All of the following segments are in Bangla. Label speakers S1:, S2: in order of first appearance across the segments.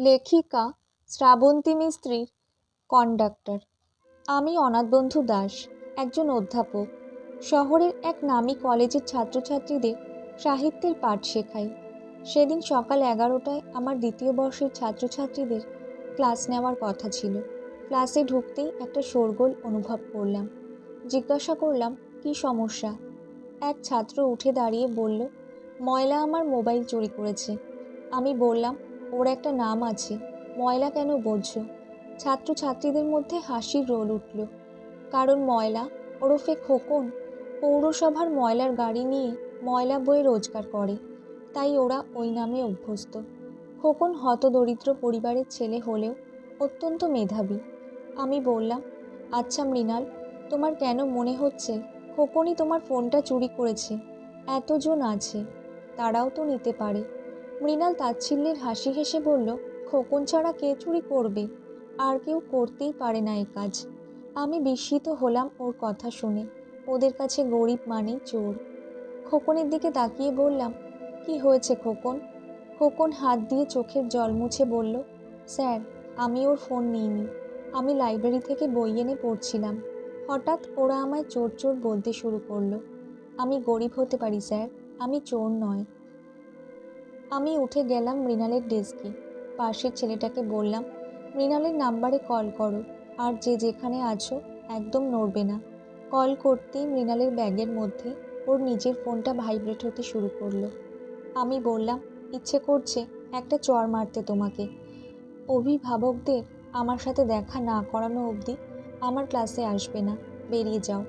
S1: লেখিকা শ্রাবন্তী মিস্ত্রির কন্ডাক্টর আমি অনাথবন্ধু দাস, একজন অধ্যাপক। শহরের এক নামী কলেজের ছাত্রছাত্রীদের সাহিত্যের পাঠ শেখাই। সেদিন সকাল এগারোটায় আমার দ্বিতীয় বর্ষের ছাত্রছাত্রীদের ক্লাস নেওয়ার কথা ছিল। ক্লাসে ঢুকতেই একটা শোরগোল অনুভব করলাম। জিজ্ঞাসা করলাম, কী সমস্যা? এক ছাত্র উঠে দাঁড়িয়ে বলল, ময়লা আমার মোবাইল চুরি করেছে। আমি বললাম ওর একটা নাম আছে, ময়লা কেন বোঝো ছাত্রছাত্রীদের মধ্যে হাসির রোল উঠল। কারণ ময়লা ওরফে খোকন পৌরসভার ময়লার গাড়ি নিয়ে ময়লা বয়ে রোজগার করে, তাই ওরা ওই নামে অভ্যস্ত। খোকন হতদরিদ্র পরিবারের ছেলে হলেও অত্যন্ত মেধাবী। আমি বললাম আচ্ছা মৃণাল, তোমার কেন মনে হচ্ছে খোকনই তোমার ফোনটা চুরি করেছে? এতজন আছে, তারাও তো নিতে পারে। মৃণাল তাচ্ছিল্যের হাসি হেসে বলল, খোকন ছাড়া কে চুরি করবে? আর কেউ করতেই পারে না এ কাজ। আমি বিস্মিত হলাম ওর কথা শুনে। ওদের কাছে গরিব মানেই চোর। খোকনের দিকে তাকিয়ে বললাম, কি হয়েছে খোকন? খোকন হাত দিয়ে চোখের জল মুছে বলল, স্যার, আমি ওর ফোন নিইনি। আমি লাইব্রেরি থেকে বই এনে পড়ছিলাম। হঠাৎ ওরা আমায় চোর চোর বলতে শুরু করল। আমি গরিব হতে পারি, স্যার। আমি চোর নয়। আমি উঠে গেলাম মৃণালের ডেস্কে। পাশের ছেলেটাকে বললাম, মৃণালের নাম্বারে কল করো, আর যে যেখানে আছো একদম নড়বে না। কল করতেই মৃণালের ব্যাগের মধ্যে ওর নিজের ফোনটা ভাইব্রেট হতে শুরু করল। আমি বললাম, ইচ্ছে করছে একটা চর মারতে তোমাকে। অভিভাবকদের আমার সাথে দেখা না করানো অবধি আমার ক্লাসে আসবে না, বেরিয়ে যাও।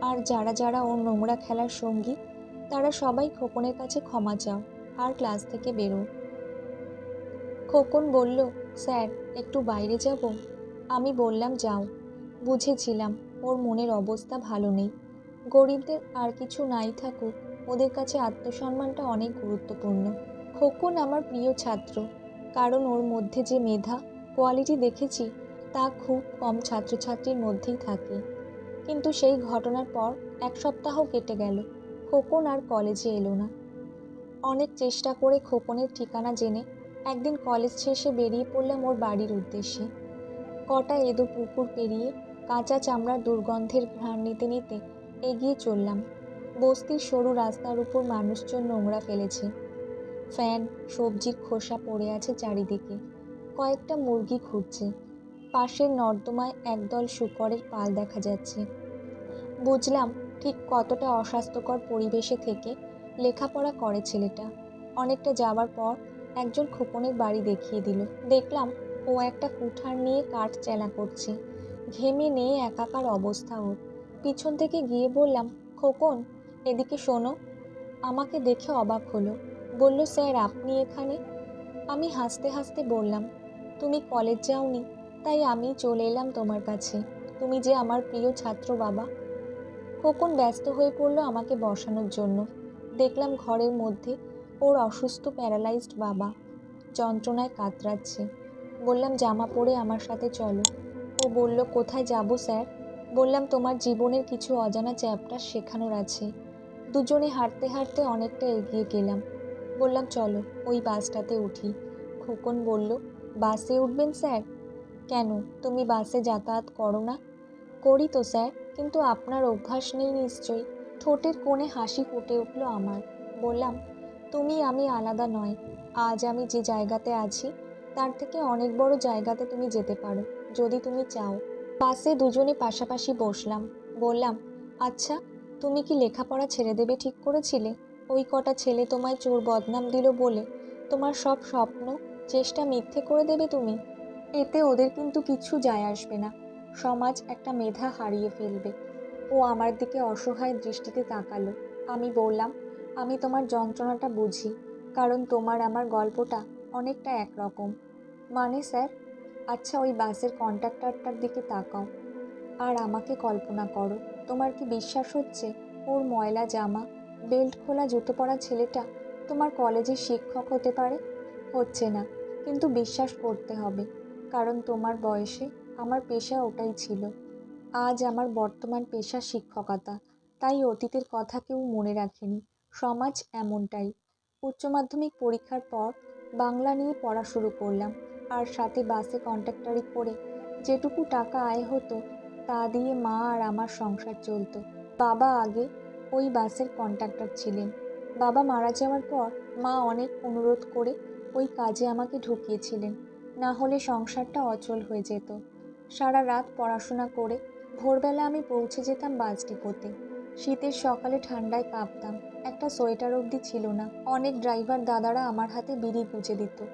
S1: আর যারা যারা ওর নোংরা খেলার সঙ্গী, তারা সবাই খোকনের কাছে ক্ষমা চাও। আর ক্লাস থেকে বেরো। খোকন বলল, স্যার, একটু বাইরে যাব? আমি বললাম, যাও। বুঝেছিলাম, ওর মনের অবস্থা ভালো নেই। গরিবদের আর কিছু নাই থাকুক, ওদের কাছে আত্মসম্মানটা অনেক গুরুত্বপূর্ণ। খোকন আমার প্রিয় ছাত্র, কারণ ওর মধ্যে যে মেধা, কোয়ালিটি দেখেছি, তা খুব কম ছাত্রছাত্রীর মধ্যেই থাকে। কিন্তু সেই ঘটনার পর এক সপ্তাহ কেটে গেল। খোকন আর কলেজে এলো না। অনেক চেষ্টা করে খোকনের ঠিকানা জেনে একদিন কলেজ শেষে বেরিয়ে পড়লাম ওর বাড়ির উদ্দেশ্যে। কটা এদো পুকুর পেরিয়ে কাঁচা চামড়ার দুর্গন্ধের ঘ্রাণ নিতে নিতে এগিয়ে চললাম। বস্তির সরু রাস্তার উপর মানুষজন নোংরা ফেলেছে। ফ্যান সবজির খোসা পড়ে আছে চারিদিকে। কয়েকটা মুরগি ঘুরছে পাশের নর্দমায় একদল শুকরের পাল দেখা যাচ্ছে। বুঝলাম ঠিক কতটা অস্বাস্থ্যকর পরিবেশে থেকে লেখাপড়া করে ছেলেটা। অনেকটা যাওয়ার পর একজন খোকনের বাড়ি দেখিয়ে দিল। দেখলাম ও একটা কুঠার নিয়ে কাঠ চেলা করছে। ঘেমে নিয়ে একাকার অবস্থা ওর। পিছন থেকে গিয়ে বললাম, খোকন, এদিকে শোনো। আমাকে দেখে অবাক হলো। বলল, স্যার, আপনি এখানে? আমি হাসতে হাসতে বললাম, তুমি কলেজ যাওনি, তাই আমি চলে এলাম তোমার কাছে। তুমি যে আমার প্রিয় ছাত্র বাবা। খোকন ব্যস্ত হয়ে পড়ল আমাকে বসানোর জন্য। দেখলাম ঘরের মধ্যে ওর অসুস্থ প্যারালাইজড বাবা। যন্ত্রণায় কাতরাচ্ছে। বললাম, জামা পরে আমার সাথে চলো। ও বলল, কোথায় যাব স্যার? বললাম, তোমার জীবনের কিছু অজানা চ্যাপ্টার শেখানোর আছে। দুজনে হাঁটতে হাঁটতে অনেকটা এগিয়ে গেলাম। বললাম, চলো, ওই বাসটাতে উঠি। খোকন বলল, বাসে উঠবেন স্যার? কেন? তুমি বাসে যাতায়াত করো না? করি তো স্যার, কিন্তু আপনার অভ্যাস নেই নিশ্চয়ই। ঠোঁটের কোণে হাসি ফুটে উঠল আমার। বললাম, তুমি, আমি আলাদা নয়। আজ আমি যে জায়গাতে আছি, তার থেকে অনেক বড় জায়গাতে তুমি যেতে পারো, যদি তুমি চাও। বাসে দুজনে পাশাপাশি বসলাম। বললাম আচ্ছা তুমি কি লেখাপড়া ছেড়ে দেবে ঠিক করেছিলে? ওই কটা ছেলে তোমায় চোর বদনাম দিল বলে তোমার সব স্বপ্ন চেষ্টা মিথ্যে করে দেবে তুমি? এতে ওদের কিন্তু কিছু যায় আসবে না। সমাজ একটা মেধা হারিয়ে ফেলবে। ও আমার দিকে অসহায় দৃষ্টিতে তাকালো। আমি বললাম, আমি তোমার যন্ত্রণাটা বুঝি, কারণ তোমার আমার গল্পটা অনেকটা একরকম। মানে স্যার আচ্ছা ওই বাসের কন্ট্রাক্টরটার দিকে তাকাও। আর আমাকে কল্পনা করো, তোমার কি বিশ্বাস হচ্ছে ওর ময়লা জামা, বেল্ট খোলা জুতো পরা ছেলেটা তোমার কলেজের শিক্ষক হতে পারে? হচ্ছে না, কিন্তু বিশ্বাস করতে হবে, কারণ তোমার বয়সে আমার পেশা ওটাই ছিল। আজ আমার বর্তমান পেশা শিক্ষকতা। তাই অতীতের কথা কেউ মনে রাখেনি। সমাজ এমনটাই। উচ্চ মাধ্যমিক পরীক্ষার পর বাংলা নিয়ে পড়া শুরু করলাম। আর সাথে বাসে কন্ট্রাক্টারি করে যেটুকু টাকা আয় হতো, তা দিয়ে মা আর আমার সংসার চলতো। বাবা আগে ওই বাসের কন্ট্রাক্টর ছিলেন। বাবা মারা যাওয়ার পর মা অনেক অনুরোধ করে ওই কাজে আমাকে ঢুকিয়েছিলেন। না হলে সংসারটা অচল হয়ে যেত। সারা রাত পড়াশোনা করে ভোরবেলা আমি পৌঁছে যেতাম বাস ডিপোতে শীতের সকালে ঠান্ডায় কাঁপতাম। একটা সোয়েটার অবধি ছিল না। অনেক ড্রাইভার দাদারা আমার হাতে বিড়ি গুজে দিত।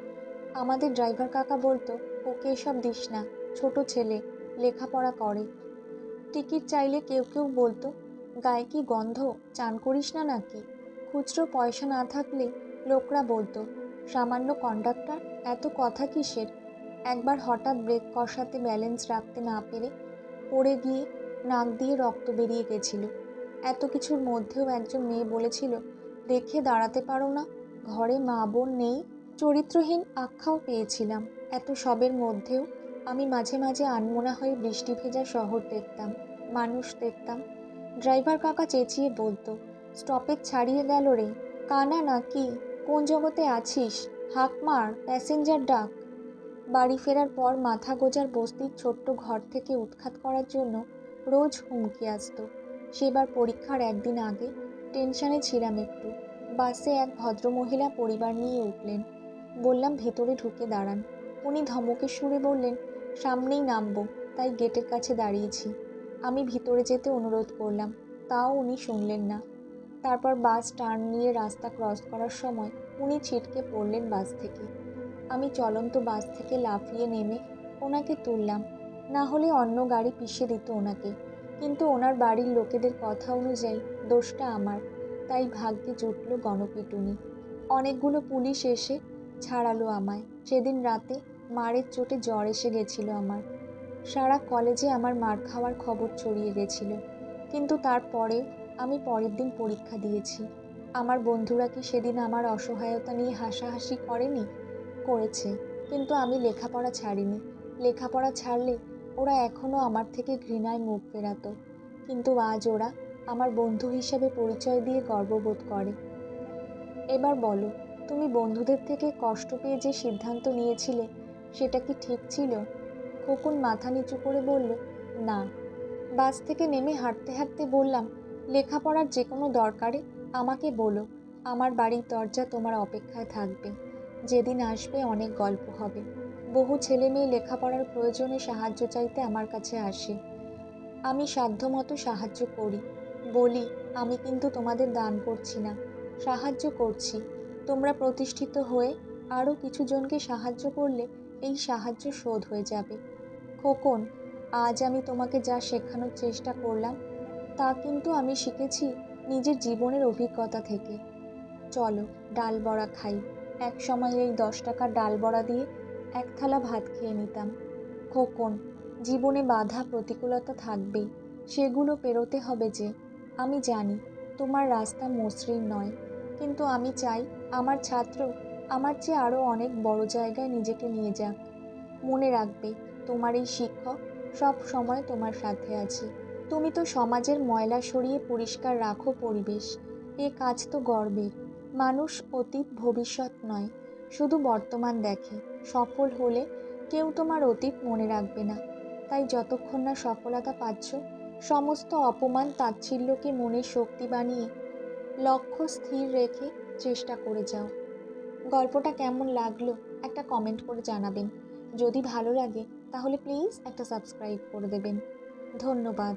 S1: আমাদের ড্রাইভার কাকা বলতো, ওকে এসব দিস না, ছোট ছেলে, লেখাপড়া করে। টিকিট চাইলে কেউ কেউ বলতো, গায়ে কি গন্ধ, চান করিস না নাকি? খুচরো পয়সা না থাকলে লোকরা বলতো, সামান্য কন্ডাক্টর, এত কথা কিসের? একবার হঠাৎ ব্রেক কষাতে ব্যালেন্স রাখতে না পেরে পড়ে গিয়ে নাক দিয়ে রক্ত বেরিয়ে গেছিল। এত কিছুর মধ্যেও একজন মেয়ে বলেছিল, দেখে দাঁড়াতে পারো না, ঘরে মা বোন নেই, চরিত্রহীন আখ্যাও পেয়েছিলাম। এত সবের মধ্যেও আমি মাঝে মাঝে আনমোনা হয়ে বৃষ্টি ভেজা শহর দেখতাম, মানুষ দেখতাম। ড্রাইভার কাকা চেঁচিয়ে বলতো, স্টপেজ ছাড়িয়ে গেল রে, কানা নাকি? কোন জগতে আছিস? হাক মার, প্যাসেঞ্জার ডাক। বাড়ি ফেরার পর মাথা গোজার বস্তির ছোট্ট ঘর থেকে উৎখাত করার জন্য রোজ হুমকি আসতো। সেবার পরীক্ষার একদিন আগে টেনশানে ছিলাম একটু। বাসে এক ভদ্রমহিলা পরিবার নিয়ে উঠলেন। বললাম, ভেতরে ঢুকে দাঁড়ান। উনি ধমকে সুরে বললেন, সামনেই নামবো, তাই গেটের কাছে দাঁড়িয়েছি। আমি ভিতরে যেতে অনুরোধ করলাম, তাও উনি শুনলেন না। তারপর বাস টার্ন নিয়ে রাস্তা ক্রস করার সময় উনি ছিটকে পড়লেন বাস থেকে। আমি চলন্ত বাস থেকে লাফিয়ে নেমে ওনাকে তুললাম। না হলে অন্য গাড়ি পিষে দিত ওনাকে। কিন্তু ওনার বাড়ির লোকেদের কথা অনুযায়ী দোষটা আমার। তাই ভাগ্যে জুটল গণপিটুনি। অনেকগুলো পুলিশ এসে ছাড়ালো আমায়। সেদিন রাতে মারের চোটে জ্বর এসে গেছিল আমার। সারা কলেজে আমার মার খাওয়ার খবর ছড়িয়ে গেছিল। কিন্তু তারপরে আমি পরের দিন পরীক্ষা দিয়েছি। আমার বন্ধুরা কি সেদিন আমার অসহায়তা নিয়ে হাসাহাসি করেনি? করেছে, কিন্তু আমি লেখাপড়া ছাড়িনি। লেখাপড়া ছাড়লে ওরা এখনও আমার থেকে ঘৃণায় মুখ ফেরাতো। কিন্তু আজ ওরা আমার বন্ধু হিসেবে পরিচয় দিয়ে গর্ববোধ করে। এবার বলো, তুমি বন্ধুদের থেকে কষ্ট পেয়ে যে সিদ্ধান্ত নিয়েছিলে, সেটা কি ঠিক ছিল? খোকন মাথা নিচু করে বলল, না। বাস থেকে নেমে হাঁটতে হাঁটতে বললাম, লেখাপড়ার যে কোনো দরকারে আমাকে বলো, আমার বাড়ির দরজা তোমার অপেক্ষায় থাকবে। যেদিন আসবে অনেক গল্প হবে। বহু ছেলে মেয়ে লেখাপড়ার প্রয়োজনে সাহায্য চাইতে আমার কাছে আসে। আমি সাধ্যমতো সাহায্য করি। বলি, আমি কিন্তু তোমাদের দান করছি না। সাহায্য করছি। তোমরা প্রতিষ্ঠিত হয়ে আরও কিছু জনকে সাহায্য করলে এই সাহায্য শোধ হয়ে যাবে। খোকন, আজ আমি তোমাকে যা শেখানোর চেষ্টা করলাম, তা কিন্তু আমি শিখেছি নিজের জীবনের অভিজ্ঞতা থেকে। চলো, ডাল বড়া খাই। এক সময় এই দশ টাকার ডাল বড়া দিয়ে এক থালা ভাত খেয়ে নিতাম। খোকন, জীবনে বাধা প্রতিকূলতা থাকবেই, সেগুলো পেরোতে হবে যে, আমি জানি তোমার রাস্তা মসৃণ নয়, কিন্তু আমি চাই আমার ছাত্র আমার চেয়ে আরও অনেক বড় জায়গায় নিজেকে নিয়ে যাক। মনে রাখবে, তোমার এই শিক্ষক সব সময় তোমার সাথে আছে। তুমি তো সমাজের ময়লা সরিয়ে পরিষ্কার রাখো পরিবেশ, এ কাজ তো গর্বের মানুষ অতীত ভবিষ্যৎ নয়, শুধু বর্তমান দেখে। সফল হলে কেউ তোমার অতীত মনে রাখবে না। তাই যতক্ষণ না সফলতা পাচ্ছ, সমস্ত অপমান, তাচ্ছিল্যকে মনের শক্তি বানিয়ে লক্ষ্য স্থির রেখে চেষ্টা করে যাও। গল্পটা কেমন লাগল একটা কমেন্ট করে জানাবেন। যদি ভালো লাগে, তাহলে প্লিজ একটা সাবস্ক্রাইব করে দেবেন। ধন্যবাদ।